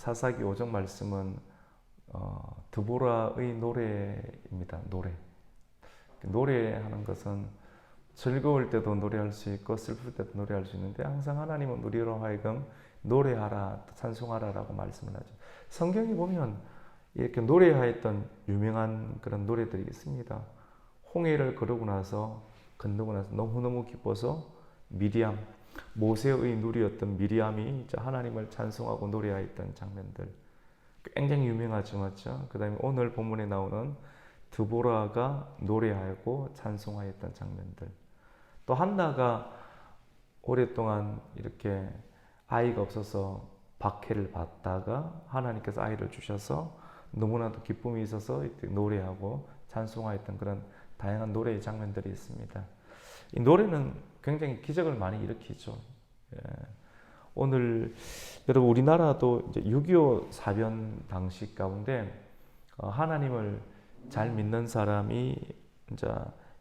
사사기 5장 말씀은 어, 드보라의 노래입니다. 노래. 노래하는 것은 즐거울 때도 노래할 수 있고 슬플 때도 노래할 수 있는데 항상 하나님은 우리로 하여금 노래하라, 찬송하라라고 말씀을 하죠. 성경에 보면 이렇게 노래하였던 유명한 그런 노래들이 있습니다. 홍해를 거르고 나서 건너고 나서 너무너무 기뻐서 미리암, 모세의 누리였던 미리암이 하나님을 찬송하고 노래하였던 장면들 굉장히 유명하죠, 맞죠? 그 다음에 오늘 본문에 나오는 드보라가 노래하고 찬송하였던 장면들. 또 한나가 오랫동안 이렇게 아이가 없어서 박해를 받다가 하나님께서 아이를 주셔서 너무나도 기쁨이 있어서 노래하고 찬송하였던 그런 다양한 노래의 장면들이 있습니다. 이 노래는 굉장히 기적을 많이 일으키죠. 예. 오늘 여러분 우리나라도 이제 6.25 사변 당시 가운데 어, 하나님을 잘 믿는 사람이 이제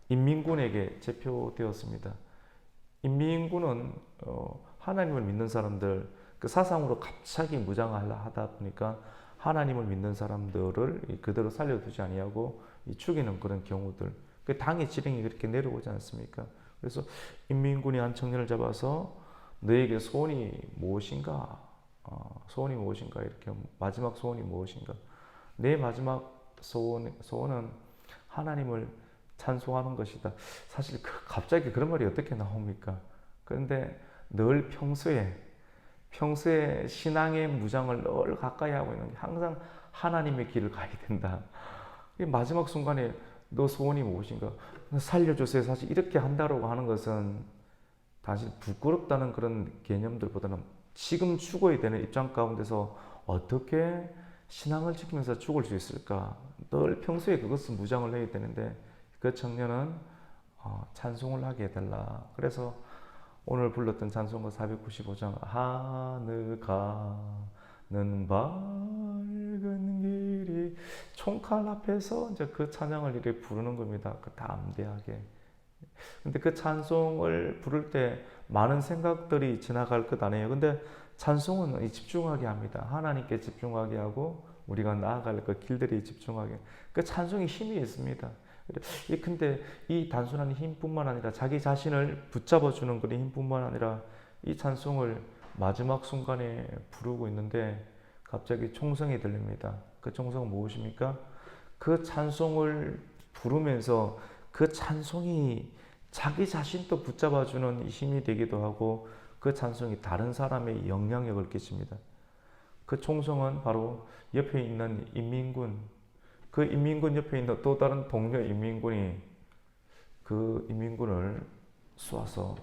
인민군에게 제표되었습니다. 인민군은 어, 하나님을 믿는 사람들 그 사상으로 갑자기 무장하다 보니까 하나님을 믿는 사람들을 그대로 살려두지 아니하고 죽이는 그런 경우들. 그 당의 지령이 그렇게 내려오지 않습니까? 그래서 인민군이 한 청년을 잡아서 너에게 소원이 무엇인가? 어, 소원이 무엇인가? 이렇게 마지막 소원이 무엇인가? 내 마지막 소원, 소원은 하나님을 찬송하는 것이다. 사실 그 갑자기 그런 말이 어떻게 나옵니까? 그런데 늘 평소에 평소에 신앙의 무장을 늘 가까이 하고 있는 게 항상 하나님의 길을 가야 된다. 마지막 순간에 너 소원이 무엇인가? 살려주세요. 사실 이렇게 한다고 하는 것은 사실 부끄럽다는 그런 개념들보다는 지금 죽어야 되는 입장 가운데서 어떻게 신앙을 지키면서 죽을 수 있을까? 늘 평소에 그것은 무장을 해야 되는데 그 청년은 어, 찬송을 하게 해달라. 그래서 오늘 불렀던 찬송가 495장 하늘 가 는 밝은 길이 총칼 앞에서 이제 그 찬양을 이렇게 부르는 겁니다. 그 담대하게. 근데 그 찬송을 부를 때 많은 생각들이 지나갈 것 아니에요. 근데 찬송은 집중하게 합니다. 하나님께 집중하게 하고 우리가 나아갈 그 길들이 집중하게. 그 찬송이 힘이 있습니다. 근데 이 단순한 힘뿐만 아니라 자기 자신을 붙잡아 주는 그런 힘뿐만 아니라 이 찬송을 마지막 순간에 부르고 있는데 갑자기 총성이 들립니다. 그 총성은 무엇입니까? 그 찬송을 부르면서 그 찬송이 자기 자신도 붙잡아주는 힘이 되기도 하고 그 찬송이 다른 사람의 영향력을 끼칩니다. 그 총성은 바로 옆에 있는 인민군, 그 인민군 옆에 있는 또 다른 동료 인민군이 그 인민군을 쏘아서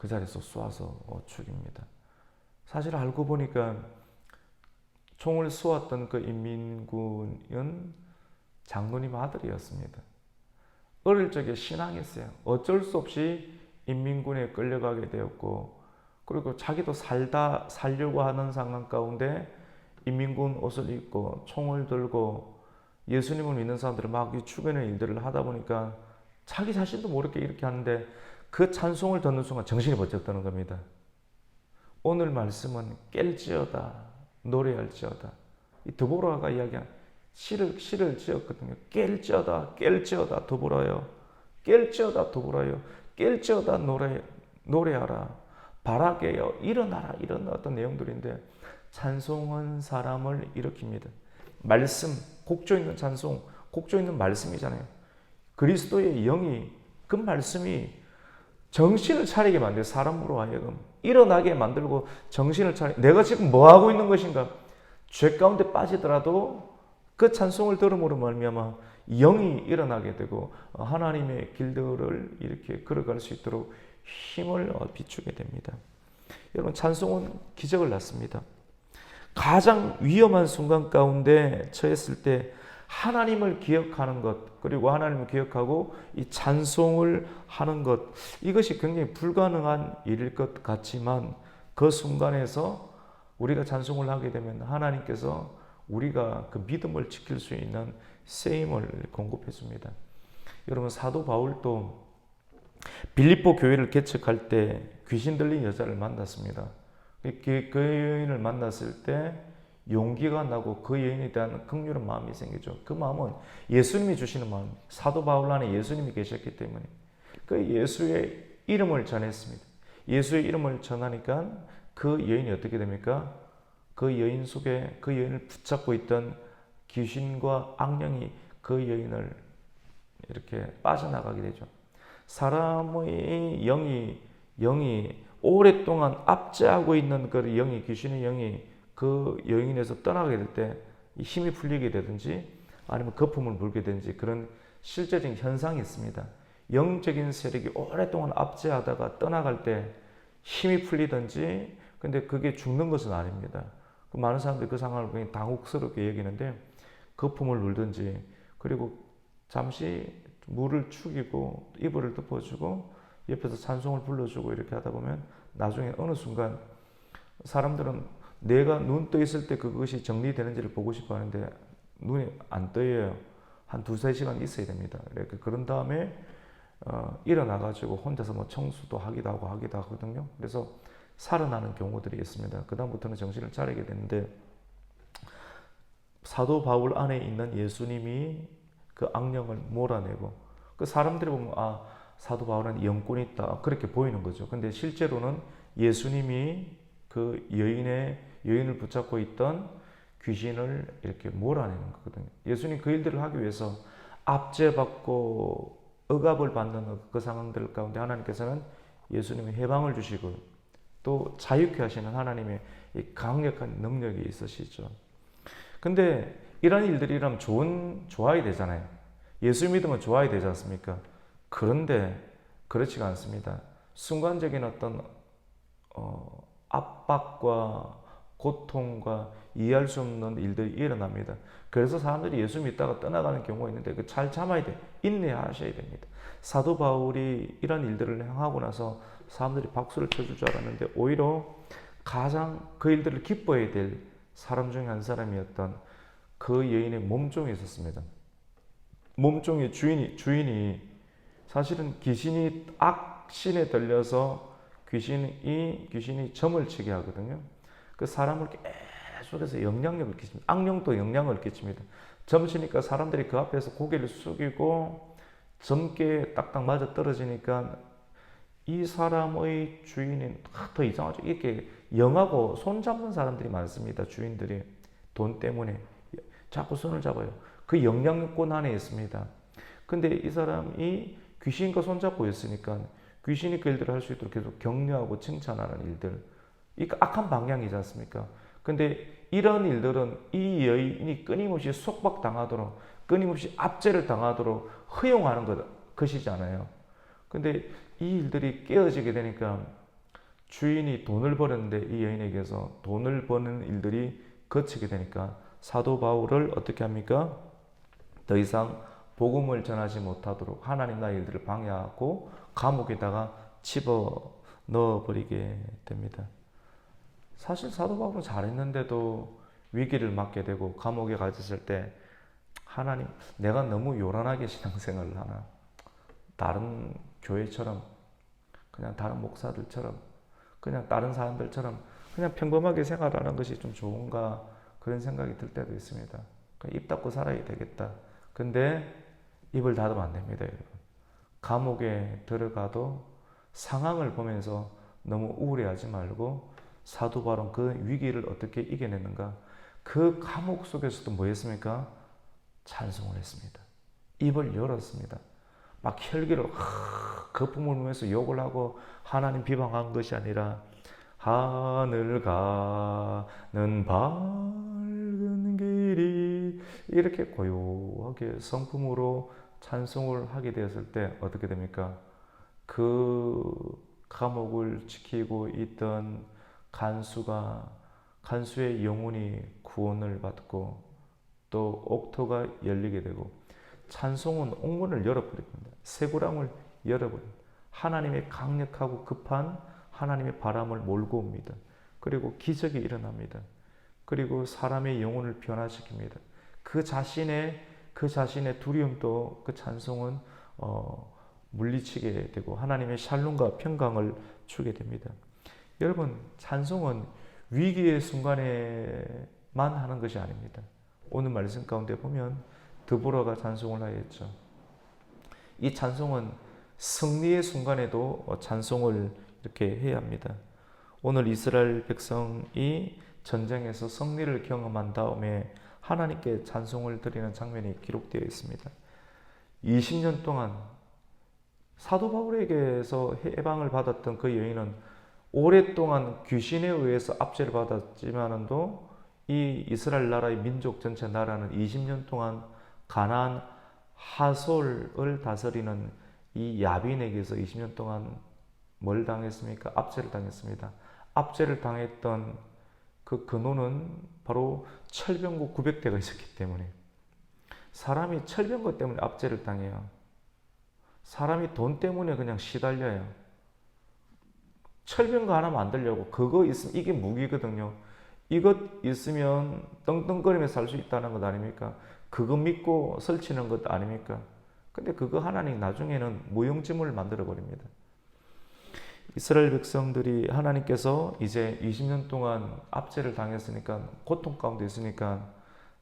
그 자리에서 쏘아서 어, 죽입니다. 사실 알고 보니까 총을 쏘았던 그 인민군은 장군님 아들이었습니다. 어릴 적에 신앙했어요. 어쩔 수 없이 인민군에 끌려가게 되었고, 그리고 자기도 살다, 살려고 하는 상황 가운데 인민군 옷을 입고 총을 들고 예수님을 믿는 사람들을 막 죽이는 일들을 하다 보니까 자기 자신도 모르게 이렇게 하는데 그 찬송을 듣는 순간 정신이 번쩍 드는 겁니다. 오늘 말씀은 깰지어다, 노래할지어다. 이 드보라가 이야기한 시를, 시를 지었거든요. 깰지어다, 깰지어다, 더불어요. 깰지어다, 더불어요. 깰지어다, 노래, 노래하라. 바라게요. 일어나라. 이런 어떤 내용들인데, 찬송은 사람을 일으킵니다. 말씀, 곡조 있는 찬송, 곡조 있는 말씀이잖아요. 그리스도의 영이, 그 말씀이 정신을 차리게 만들어 사람으로 하여금 일어나게 만들고 정신을 차리 내가 지금 뭐 하고 있는 것인가 죄 가운데 빠지더라도 그 찬송을 들음으로 말미암아 영이 일어나게 되고 하나님의 길들을 이렇게 걸어갈 수 있도록 힘을 비추게 됩니다. 여러분 찬송은 기적을 낳습니다. 가장 위험한 순간 가운데 처했을 때 하나님을 기억하는 것 그리고 하나님을 기억하고 이 찬송을 하는 것 이것이 굉장히 불가능한 일일 것 같지만 그 순간에서 우리가 찬송을 하게 되면 하나님께서 우리가 그 믿음을 지킬 수 있는 세임을 공급해 줍니다. 여러분 사도 바울도 빌립보 교회를 개척할 때 귀신 들린 여자를 만났습니다. 그, 그 여인을 만났을 때 용기가 나고 그 여인에 대한 긍휼한 마음이 생기죠. 그 마음은 예수님이 주시는 마음. 사도 바울 안에 예수님이 계셨기 때문에 그 예수의 이름을 전했습니다. 예수의 이름을 전하니까 그 여인이 어떻게 됩니까? 그 여인 속에 그 여인을 붙잡고 있던 귀신과 악령이 그 여인을 이렇게 빠져나가게 되죠. 사람의 영이 영이 오랫동안 압제하고 있는 그 영이 귀신의 영이 그 여인에서 떠나게 될 때 힘이 풀리게 되든지 아니면 거품을 물게 되든지 그런 실제적인 현상이 있습니다. 영적인 세력이 오랫동안 압제하다가 떠나갈 때 힘이 풀리든지 근데 그게 죽는 것은 아닙니다. 그 많은 사람들이 그 상황을 굉장히 당혹스럽게 여기는데 거품을 물든지 그리고 잠시 물을 축이고 이불을 덮어주고 옆에서 찬송을 불러주고 이렇게 하다 보면 나중에 어느 순간 사람들은 내가 눈 떠 있을 때 그것이 정리되는지를 보고 싶어 하는데 눈이 안 떠요. 한 두세 시간 있어야 됩니다. 이렇게 그런 다음에 어, 일어나가지고 혼자서 뭐 청소도 하기도 하고 하기도 하거든요. 그래서 살아나는 경우들이 있습니다. 그다음부터는 정신을 차리게 되는데 사도 바울 안에 있는 예수님이 그 악령을 몰아내고 그 사람들이 보면 아 사도 바울은 영권이 있다 그렇게 보이는 거죠. 근데 실제로는 예수님이 그 여인의 여인을 붙잡고 있던 귀신을 이렇게 몰아내는 거거든요. 예수님 그 일들을 하기 위해서 압제받고 억압을 받는 그 상황들 가운데 하나님께서는 예수님의 해방을 주시고 또 자유케 하시는 하나님의 이 강력한 능력이 있으시죠. 근데 이런 일들이 라면 좋은 좋아야 되잖아요. 예수 믿으면 좋아야 되지 않습니까? 그런데 그렇지가 않습니다. 순간적인 어떤 어, 압박과 고통과 이해할 수 없는 일들이 일어납니다. 그래서 사람들이 예수 믿다가 떠나가는 경우가 있는데 그 잘 참아야 돼. 인내하셔야 됩니다. 사도 바울이 이런 일들을 행하고 나서 사람들이 박수를 쳐줄 줄 알았는데 오히려 가장 그 일들을 기뻐해야 될 사람 중에 한 사람이었던 그 여인의 몸종이 있었습니다. 몸종의 주인이 주인이 사실은 귀신이 악신에 들려서 귀신이 귀신이 점을 치게 하거든요. 그 사람을 계속해서 영향력을 끼칩니다. 악령도 영향을 끼칩니다. 점 치니까 사람들이 그 앞에서 고개를 숙이고 점게 딱딱 맞아 떨어지니까 이 사람의 주인이 더 이상하죠. 이렇게 영하고 손 잡는 사람들이 많습니다. 주인들이 돈 때문에 자꾸 손을 잡아요. 그 영향권 안에 있습니다. 근데 이 사람이 귀신과 손잡고 있으니까 귀신이 그 일들을 할 수 있도록 계속 격려하고 칭찬하는 일들. 이 악한 방향이지 않습니까? 근데 이런 일들은 이 여인이 끊임없이 속박당하도록 끊임없이 압제를 당하도록 허용하는 것, 것이잖아요. 근데 이 일들이 깨어지게 되니까 주인이 돈을 벌었는데 이 여인에게서 돈을 버는 일들이 거치게 되니까 사도 바울을 어떻게 합니까? 더 이상 복음을 전하지 못하도록 하나님 나의 일들을 방해하고 감옥에다가 집어 넣어버리게 됩니다. 사실 사도 바울은 잘했는데도 위기를 맞게 되고 감옥에 갇혔을 때 하나님 내가 너무 요란하게 신앙생활을 하나 다른 교회처럼 그냥 다른 목사들처럼 그냥 다른 사람들처럼 그냥 평범하게 생활하는 것이 좀 좋은가 그런 생각이 들 때도 있습니다. 입 닫고 살아야 되겠다. 근데 입을 닫으면 안 됩니다, 여러분. 감옥에 들어가도 상황을 보면서 너무 우울해하지 말고 사도 바론 그 위기를 어떻게 이겨냈는가? 그 감옥 속에서도 뭐 했습니까? 찬송을 했습니다. 입을 열었습니다. 막 혈기로 거품을 보면서 욕을 하고 하나님 비방한 것이 아니라 하늘 가는 밝은 길이 이렇게 고요하게 성품으로 찬송을 하게 되었을 때 어떻게 됩니까? 그 감옥을 지키고 있던 간수가 간수의 영혼이 구원을 받고 또 옥토가 열리게 되고 찬송은 옥문을 열어버립니다. 세구랑을 열어버립니다. 하나님의 강력하고 급한 하나님의 바람을 몰고 옵니다. 그리고 기적이 일어납니다. 그리고 사람의 영혼을 변화시킵니다. 그 자신의 그 자신의 두려움도 그 찬송은 어, 물리치게 되고 하나님의 샬롬과 평강을 주게 됩니다. 여러분 찬송은 위기의 순간에 하는 것이 아닙니다. 오늘 말씀 가운데 보면 드보라가 찬송을 하였죠. 이 찬송은 승리의 순간에도 찬송을 이렇게 해야 합니다. 오늘 이스라엘 백성이 전쟁에서 승리를 경험한 다음에 하나님께 찬송을 드리는 장면이 기록되어 있습니다. 20년 동안 사도 바울에게서 해방을 받았던 그 여인은 오랫동안 귀신에 의해서 압제를 받았지만도 이 이스라엘 나라의 민족 전체 나라는 20년 동안 가나안 하솔을 다스리는 이 야빈에게서 20년 동안 뭘 당했습니까? 압제를 당했습니다. 압제를 당했던 그 근원은 바로 철병고 900대가 있었기 때문에 사람이 철병고 때문에 압제를 당해요. 사람이 돈 때문에 그냥 시달려요. 철병거 하나 만들려고 그거 있으면 이게 무기거든요. 이것 있으면 떵떵거리며 살수 있다는 것 아닙니까? 그거 믿고 설치는 것 아닙니까? 근데 그거 하나님 나중에는 무용지물을 만들어 버립니다. 이스라엘 백성들이 하나님께서 이제 20년 동안 압제를 당했으니까 고통 가운데 있으니까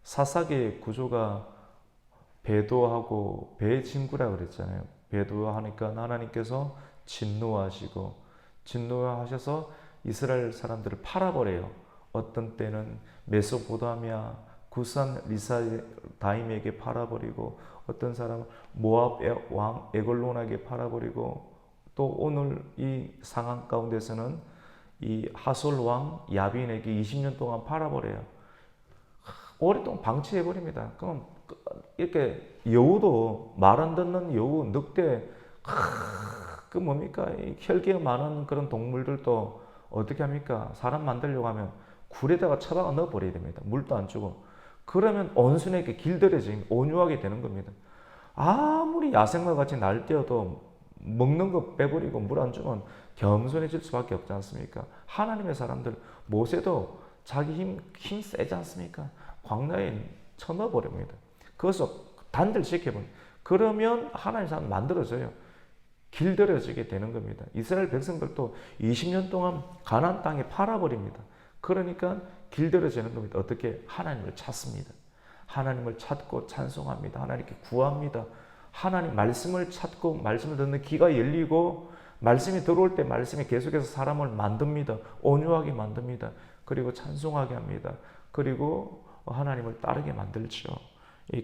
사사기의 구조가 배도하고 배진구라 그랬잖아요. 배도하니까 하나님께서 진노하시고 진노하셔서 이스라엘 사람들을 팔아버려요. 어떤 때는 메소포다미아 구산 리사다임에게 팔아버리고 어떤 사람은 모압 왕 에골론에게 팔아버리고 또 오늘 이 상황 가운데서는 이 하솔 왕 야빈에게 20년 동안 팔아버려요. 오랫동안 방치해버립니다. 그럼 이렇게 여우도 말 안 듣는 여우, 늑대, 그 뭡니까? 혈기가 많은 그런 동물들도 어떻게 합니까? 사람 만들려고 하면 굴에다가 처박아 넣어버려야 됩니다. 물도 안 주고. 그러면 온순하게 길들여지면 온유하게 되는 겁니다. 아무리 야생마 같이 날뛰어도 먹는 거 빼버리고 물 안 주면 겸손해질 수밖에 없지 않습니까? 하나님의 사람들 모세도 자기 힘, 힘 세지 않습니까? 광야에 쳐넣어버립니다. 그것을 단절시켜버려. 그러면 하나님 사람 만들어져요. 길들여지게 되는 겁니다. 이스라엘 백성들도 20년 동안 가나안 땅에 팔아버립니다. 그러니까 길들여지는 겁니다. 어떻게 하나님을 찾습니다. 하나님을 찾고 찬송합니다. 하나님께 구합니다. 하나님 말씀을 찾고 말씀을 듣는 귀가 열리고 말씀이 들어올 때 말씀이 계속해서 사람을 만듭니다. 온유하게 만듭니다. 그리고 찬송하게 합니다. 그리고 하나님을 따르게 만들죠.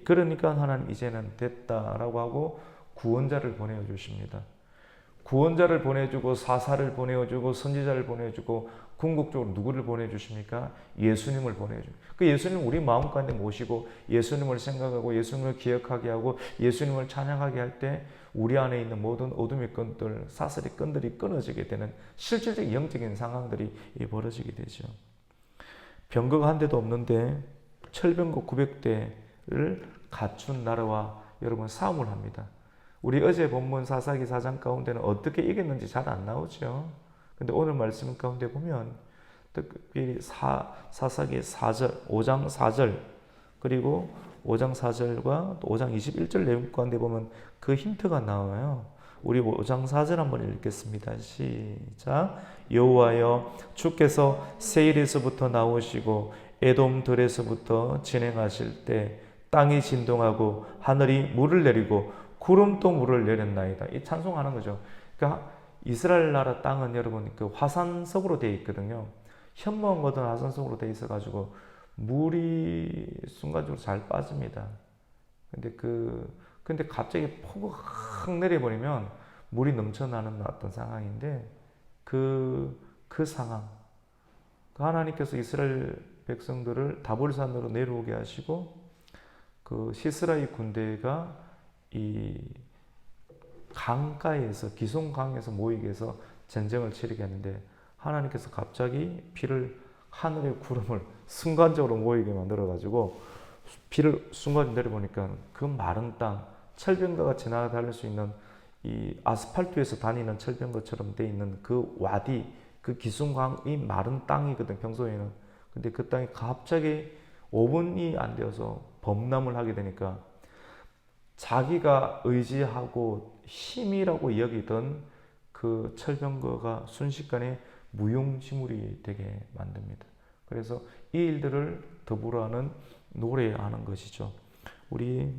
그러니까 하나님 이제는 됐다라고 하고 구원자를 보내어 주십니다. 구원자를 보내주고 사사를 보내주고 선지자를 보내주고 궁극적으로 누구를 보내주십니까? 예수님을 보내주. 그 예수님 우리 마음 가운데 모시고 예수님을 생각하고 예수님을 기억하게 하고 예수님을 찬양하게 할 때 우리 안에 있는 모든 어둠의 끈들, 사슬의 끈들이 끊어지게 되는 실질적 영적인 상황들이 벌어지게 되죠. 병거가 한 대도 없는데 철병거 900대를 갖춘 나라와 여러분 싸움을 합니다. 우리 어제 본문 사사기 4장 가운데는 어떻게 이겼는지 잘 안 나오죠. 근데 오늘 말씀 가운데 보면 특별히 사, 사사기 4절, 5장 4절, 그리고 5장 4절과 5장 21절 내용 가운데 보면 그 힌트가 나와요. 우리 5장 4절 한번 읽겠습니다. 시작. 여호와여 주께서 세일에서부터 나오시고 에돔들에서부터 진행하실 때 땅이 진동하고 하늘이 물을 내리고 구름도 물을 내렸나이다. 이 찬송하는 거죠. 그러니까 이스라엘 나라 땅은 여러분 그 화산석으로 되어 있거든요. 현무암 거든 화산석으로 되어 있어 가지고 물이 순간적으로 잘 빠집니다. 근데 그 근데 갑자기 폭우가 확 내려버리면 물이 넘쳐나는 어떤 상황인데 그, 그 상황. 그 하나님께서 이스라엘 백성들을 다볼산으로 내려오게 하시고 그 시스라의 군대가 이 강가에서 기송강에서 모이게 해서 전쟁을 치르게 하는데 하나님께서 갑자기 비를 하늘의 구름을 순간적으로 모이게 만들어 가지고 비를 순간 내려보니까 그 마른 땅 철병가가 지나다닐 수 있는 이 아스팔트에서 다니는 철병거처럼 돼 있는 그 와디 그 기순강이 마른 땅이거든 평소에는. 근데 그 땅이 갑자기 5분이 안 되어서 범람을 하게 되니까 자기가 의지하고 힘이라고 여기던 그 철병거가 순식간에 무용지물이 되게 만듭니다. 그래서 이 일들을 더불어 하는 노래하는 것이죠. 우리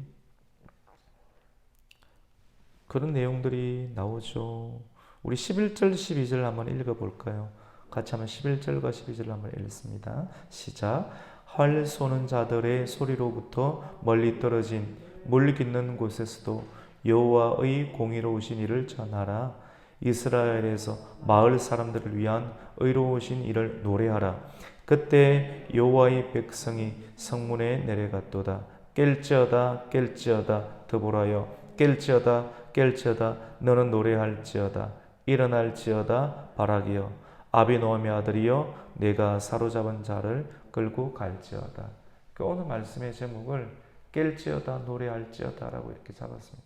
그런 내용들이 나오죠. 우리 11절, 12절 한번 읽어볼까요? 같이 한번 11절과 12절 한번 읽습니다. 시작. 활 쏘는 자들의 소리로부터 멀리 떨어진 물 깃는 곳에서도 여호와의 공의로우신 일을 전하라. 이스라엘에서 마을 사람들을 위한 의로우신 일을 노래하라. 그때 여호와의 백성이 성문에 내려갔도다. 깰지어다 깰지어다 드보라여 깰지어다 깰지어다 너는 노래할지어다 일어날지어다 바라기여 아비노함의 아들이여 내가 사로잡은 자를 끌고 갈지어다. 그 오늘 말씀의 제목을 깰지어다 노래할지어다라고 이렇게 잡았습니다.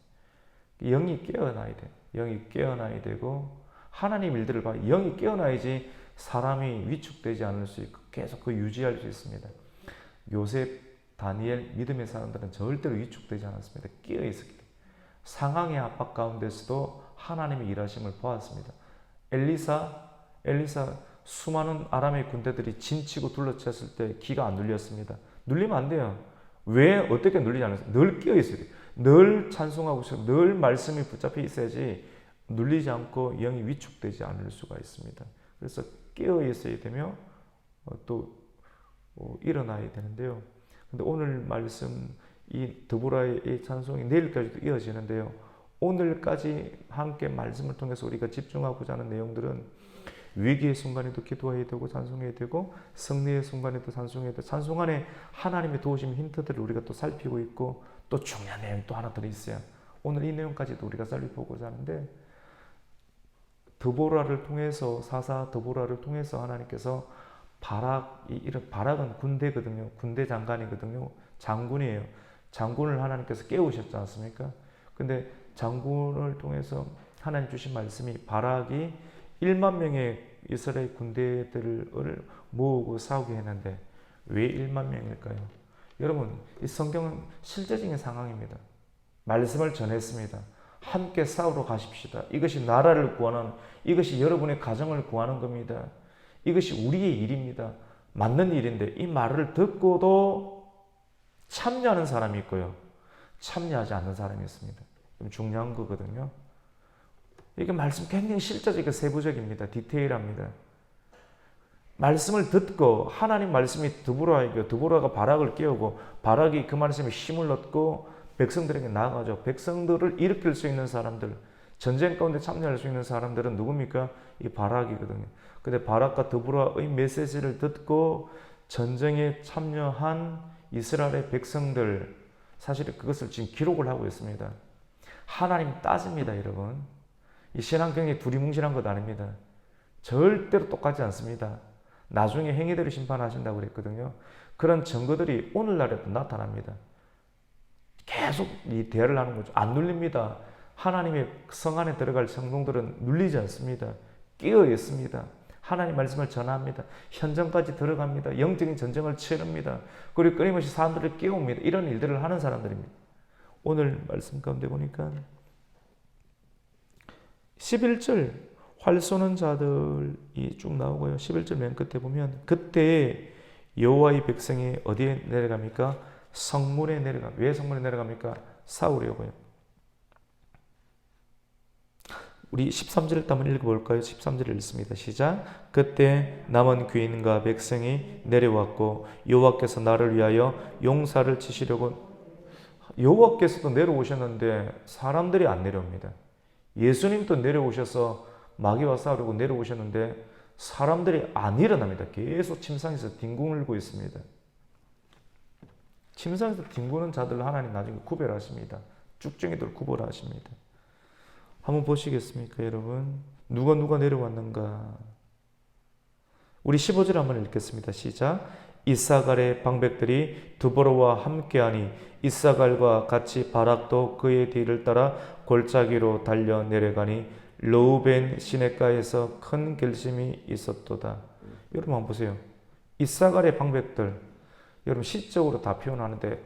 영이 깨어나야 돼. 영이 깨어나야 되고 하나님 일들을 봐. 영이 깨어나야지 사람이 위축되지 않을 수 있고 계속 그 유지할 수 있습니다. 요셉, 다니엘, 믿음의 사람들은 절대로 위축되지 않았습니다. 깨어 있었기 때문에 상황의 압박 가운데서도 하나님의 일하심을 보았습니다. 엘리사, 엘리사 수많은 아람의 군대들이 진치고 둘러쳤을 때 기가 안 눌렸습니다. 눌리면 안 돼요. 왜 어떻게 눌리지 않았어요? 늘 깨어 있어야 돼요. 늘 찬송하고 있어요. 늘 말씀이 붙잡혀 있어야지 눌리지 않고 영이 위축되지 않을 수가 있습니다. 그래서 깨어 있어야 되며 어, 또 어, 일어나야 되는데요. 근데 오늘 말씀 이 드보라의 찬송이 내일까지도 이어지는데요. 오늘까지 함께 말씀을 통해서 우리가 집중하고자 하는 내용들은 위기의 순간에도 기도해야 되고 찬송해야 되고 승리의 순간에도 찬송해야 되고 찬송 안에 하나님의 도우심 힌트들을 우리가 또 살피고 있고 또 중요한 내용이 또 하나 더 있어요. 오늘 이 내용까지도 우리가 살펴보고자 하는데 드보라를 통해서 사사 드보라를 통해서 하나님께서 바락 이런 바락은 군대거든요. 군대 장관이거든요. 장군이에요. 장군을 하나님께서 깨우셨지 않습니까? 근데 장군을 통해서 하나님 주신 말씀이 바락이 1만 명의 이스라엘 군대들을 모으고 싸우게 했는데 왜 1만 명일까요? 여러분, 이 성경은 실제적인 상황입니다. 말씀을 전했습니다. 함께 싸우러 가십시다. 이것이 나라를 구하는, 이것이 여러분의 가정을 구하는 겁니다. 이것이 우리의 일입니다. 맞는 일인데 이 말을 듣고도 참여하는 사람이 있고요. 참여하지 않는 사람이 있습니다. 중요한 거거든요. 이게 말씀 굉장히 실제적이고 세부적입니다. 디테일합니다. 말씀을 듣고 하나님 말씀이 드보라에게 드보라가 바락을 깨우고 바락이 그 말씀에 힘을 얻고 백성들에게 나아가죠. 백성들을 일으킬 수 있는 사람들, 전쟁 가운데 참여할 수 있는 사람들은 누굽니까? 이 바락이거든요. 근데 바락과 드보라의 메시지를 듣고 전쟁에 참여한 이스라엘의 백성들 사실 그것을 지금 기록을 하고 있습니다. 하나님 따집니다, 여러분. 이 신앙경이 두리뭉실한 것 아닙니다. 절대로 똑같지 않습니다. 나중에 행위대로 심판하신다고 그랬거든요. 그런 증거들이 오늘날에도 나타납니다. 계속 이 대화를 하는 거죠. 안 눌립니다. 하나님의 성 안에 들어갈 성동들은 눌리지 않습니다. 깨어 있습니다. 하나님 말씀을 전합니다. 현장까지 들어갑니다. 영적인 전쟁을 치릅니다. 그리고 끊임없이 사람들을 깨웁니다. 이런 일들을 하는 사람들입니다. 오늘 말씀 가운데 보니까 11절 활 쏘는 자들이 쭉 나오고요. 11절 맨 끝에 보면 그때 여호와의 백성이 어디에 내려갑니까? 성문에 내려가. 왜 성문에 내려갑니까? 싸우려고요. 우리 13절을 한번 읽어볼까요? 13절을 읽습니다. 시작. 그때 남은 귀인과 백성이 내려왔고 여호와께서 나를 위하여 용사를 치시려고 여호와께서도 내려오셨는데 사람들이 안 내려옵니다. 예수님도 내려오셔서 마귀와 싸우려고 내려오셨는데 사람들이 안 일어납니다. 계속 침상에서 뒹굴고 굴 있습니다. 침상에서 뒹구는 자들 하나님 나중에 구별하십니다. 쭉정이들 구별하십니다. 한번 보시겠습니까, 여러분? 누가 누가 내려왔는가? 우리 15절 한번 읽겠습니다. 시작. 이사갈의 방백들이 두보로와 함께하니 이사갈과 같이 바락도 그의 뒤를 따라 골짜기로 달려 내려가니 로우벤 시내가에서 큰 결심이 있었도다. 여러분 한번 보세요. 이사갈의 방백들 여러분 시적으로 다 표현하는데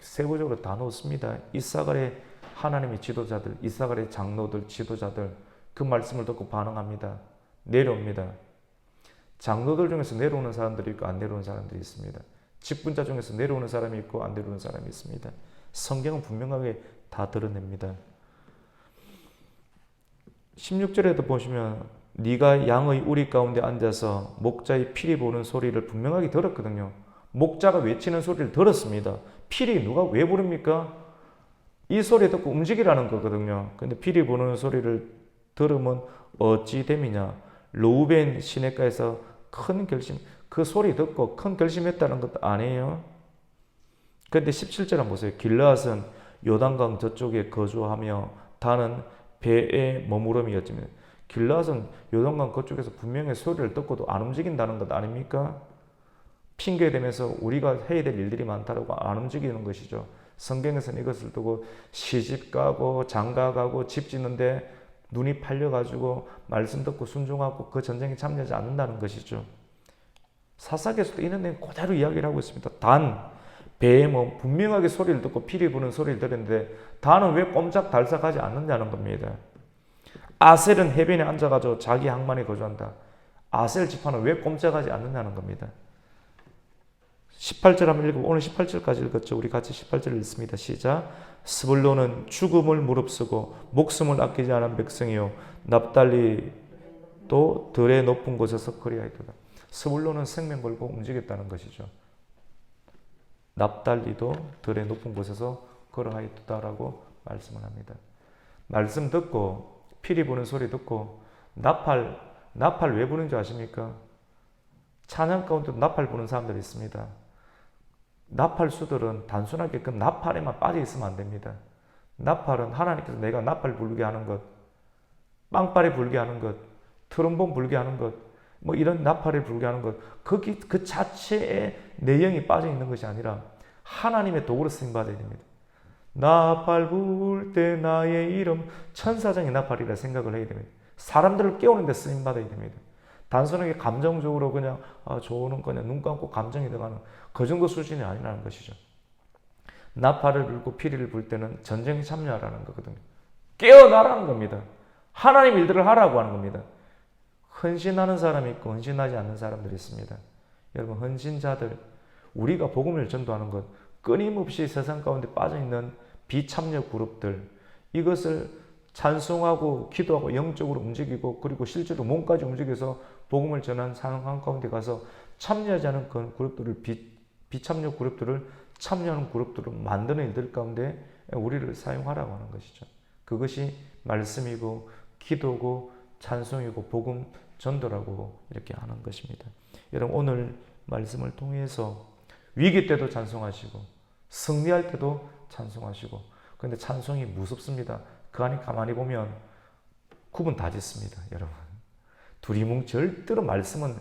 세부적으로 다 넣습니다. 이사갈의 하나님의 지도자들, 이사갈의 장로들, 지도자들 그 말씀을 듣고 반응합니다. 내려옵니다. 장로들 중에서 내려오는 사람들이 있고 안 내려오는 사람들이 있습니다. 직분자 중에서 내려오는 사람이 있고 안 내려오는 사람이 있습니다. 성경은 분명하게 다 드러냅니다. 16절에도 보시면 네가 양의 우리 가운데 앉아서 목자의 피리 보는 소리를 분명하게 들었거든요. 목자가 외치는 소리를 들었습니다. 피리 누가 왜 부릅니까? 이 소리 듣고 움직이라는 거거든요. 근데 피리 부는 소리를 들으면 어찌 됨이냐? 로우벤 시내가에서 큰 결심, 그 소리 듣고 큰 결심했다는 것도 아니에요. 근데 17절 한번 보세요. 길라앗은 요단강 저쪽에 거주하며 다는 배에 머무름이었지만 길라앗은 요단강 그쪽에서 분명히 소리를 듣고도 안 움직인다는 것 아닙니까? 핑계 대면서 우리가 해야 될 일들이 많다고 안 움직이는 것이죠. 성경에서는 이것을 두고 시집 가고 장가 가고 집 짓는데 눈이 팔려가지고 말씀 듣고 순종하고 그 전쟁에 참여하지 않는다는 것이죠. 사사기에서도 이런 데 그대로 이야기를 하고 있습니다. 단 배에 뭐 분명하게 소리를 듣고 피리 부는 소리를 들었는데 단은 왜 꼼짝 달싹하지 않느냐는 겁니다. 아셀은 해변에 앉아가지고 자기 항만에 거주한다. 아셀 지파는 왜 꼼짝하지 않느냐는 겁니다. 18절 한번 읽고 오늘 18절까지 읽었죠. 우리 같이 18절 읽습니다. 시작. 스불로는 죽음을 무릅쓰고 목숨을 아끼지 않은 백성이요 납달리도 들의 높은 곳에서 거리하였도다. 스불로는 생명 걸고 움직였다는 것이죠. 납달리도 들의 높은 곳에서 걸어하였다라고 말씀을 합니다. 말씀 듣고 피리 부는 소리 듣고 나팔 나팔 왜 부는 줄 아십니까? 찬양 가운데 나팔 부는 사람들이 있습니다. 나팔수들은 단순하게 그 나팔에만 빠져 있으면 안 됩니다. 나팔은 하나님께서 내가 나팔 불게 하는 것, 빵빠레 불게 하는 것, 트럼본 불게 하는 것, 뭐 이런 나팔을 불게 하는 것, 거기 그 자체에 내용이 빠져 있는 것이 아니라 하나님의 도구로 쓰임 받아야 됩니다. 나팔 불 때 나의 이름 천사장의 나팔이라 생각을 해야 됩니다. 사람들을 깨우는 데 쓰임 받아야 됩니다. 단순하게 감정적으로 그냥 아, 좋은 그냥 눈 감고 감정이 들어가는 그 정도 수준이 아니라는 것이죠. 나팔을 불고 피리를 불 때는 전쟁에 참여하라는 거거든요. 깨어나라는 겁니다. 하나님 일들을 하라고 하는 겁니다. 헌신하는 사람이 있고 헌신하지 않는 사람들이 있습니다. 여러분 헌신자들 우리가 복음을 전도하는 것 끊임없이 세상 가운데 빠져 있는 비참여 그룹들 이것을 찬송하고 기도하고 영적으로 움직이고 그리고 실제로 몸까지 움직여서 복음을 전한 상황 가운데 가서 참여하지 않은 그 그룹들을 비, 비참여 그룹들을 참여하는 그룹들을 만드는 일들 가운데 우리를 사용하라고 하는 것이죠. 그것이 말씀이고 기도고 찬송이고 복음 전도라고 이렇게 하는 것입니다. 여러분 오늘 말씀을 통해서 위기 때도 찬송하시고 승리할 때도 찬송하시고 근데 찬송이 무섭습니다. 그 안에 가만히 보면 구분 다 짓습니다, 여러분. 두리뭉 절대로 말씀은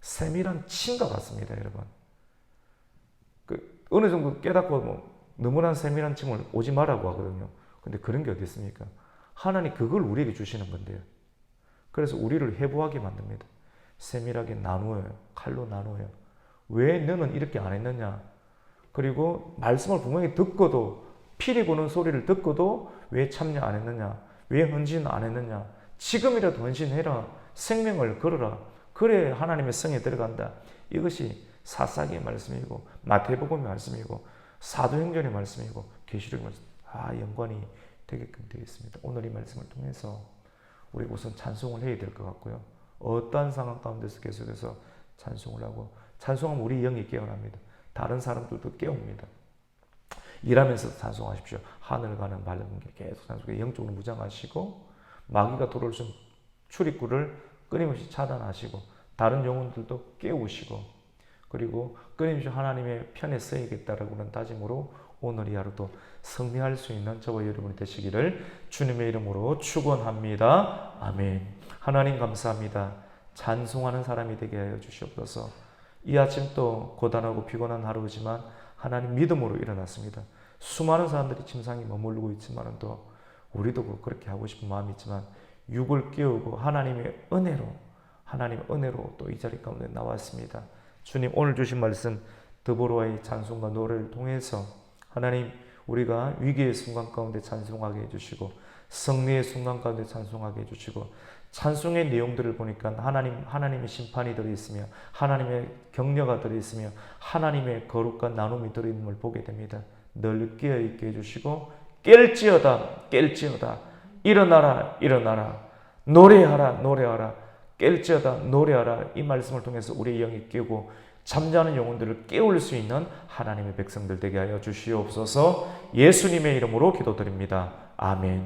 세밀한 침과 같습니다, 여러분. 그 어느 정도 깨닫고 뭐 너무나 세밀한 침을 오지 말라고 하거든요. 근데 그런 게 어디 있습니까? 하나님 그걸 우리에게 주시는 건데요. 그래서 우리를 해부하게 만듭니다. 세밀하게 나누어요. 칼로 나누어요. 왜 너는 이렇게 안 했느냐? 그리고 말씀을 분명히 듣고도 피리 부는 소리를 듣고도 왜 참여 안 했느냐? 왜 헌신 안 했느냐? 지금이라도 헌신해라. 생명을 걸어라. 그래 하나님의 성에 들어간다. 이것이 사사기의 말씀이고 마태복음의 말씀이고 사도행전의 말씀이고 계시록의 말씀. 아 연관이 되게끔 되어 있습니다. 오늘 이 말씀을 통해서 우리 우선 찬송을 해야 될 것 같고요. 어떠한 상황 가운데서 계속해서 찬송을 하고 찬송하면 우리 영이 깨어납니다. 다른 사람들도 깨웁니다. 일하면서 찬송하십시오. 하늘 가는 밝은 게 계속 찬송해 영적으로 무장하시고 마귀가 들어올 수 출입구를 끊임없이 차단하시고 다른 영혼들도 깨우시고 그리고 끊임없이 하나님의 편에 서야겠다라고는 다짐으로 오늘 이 하루도 승리할 수 있는 저와 여러분이 되시기를 주님의 이름으로 축원합니다. 아멘. 하나님 감사합니다. 찬송하는 사람이 되게 하여 주시옵소서. 이 아침 또 고단하고 피곤한 하루지만 하나님 믿음으로 일어났습니다. 수많은 사람들이 침상에 머무르고 있지만 또 우리도 그렇게 하고 싶은 마음이 있지만 육을 깨우고 하나님의 은혜로 하나님의 은혜로 또 이 자리 가운데 나왔습니다. 주님 오늘 주신 말씀 드보로와의 찬송과 노래를 통해서 하나님 우리가 위기의 순간 가운데 찬송하게 해주시고 승리의 순간 가운데 찬송하게 해주시고 찬송의 내용들을 보니까 하나님 하나님의 심판이 들어 있으며 하나님의 격려가 들어 있으며 하나님의 거룩과 나눔이 들어 있는 걸 보게 됩니다. 늘 깨어 있게 해주시고 깰지어다 깰지어다 일어나라 일어나라 노래하라 노래하라 깰지어다 노래하라 이 말씀을 통해서 우리의 영이 깨고 잠자는 영혼들을 깨울 수 있는 하나님의 백성들 되게 하여 주시옵소서 예수님의 이름으로 기도드립니다. 아멘.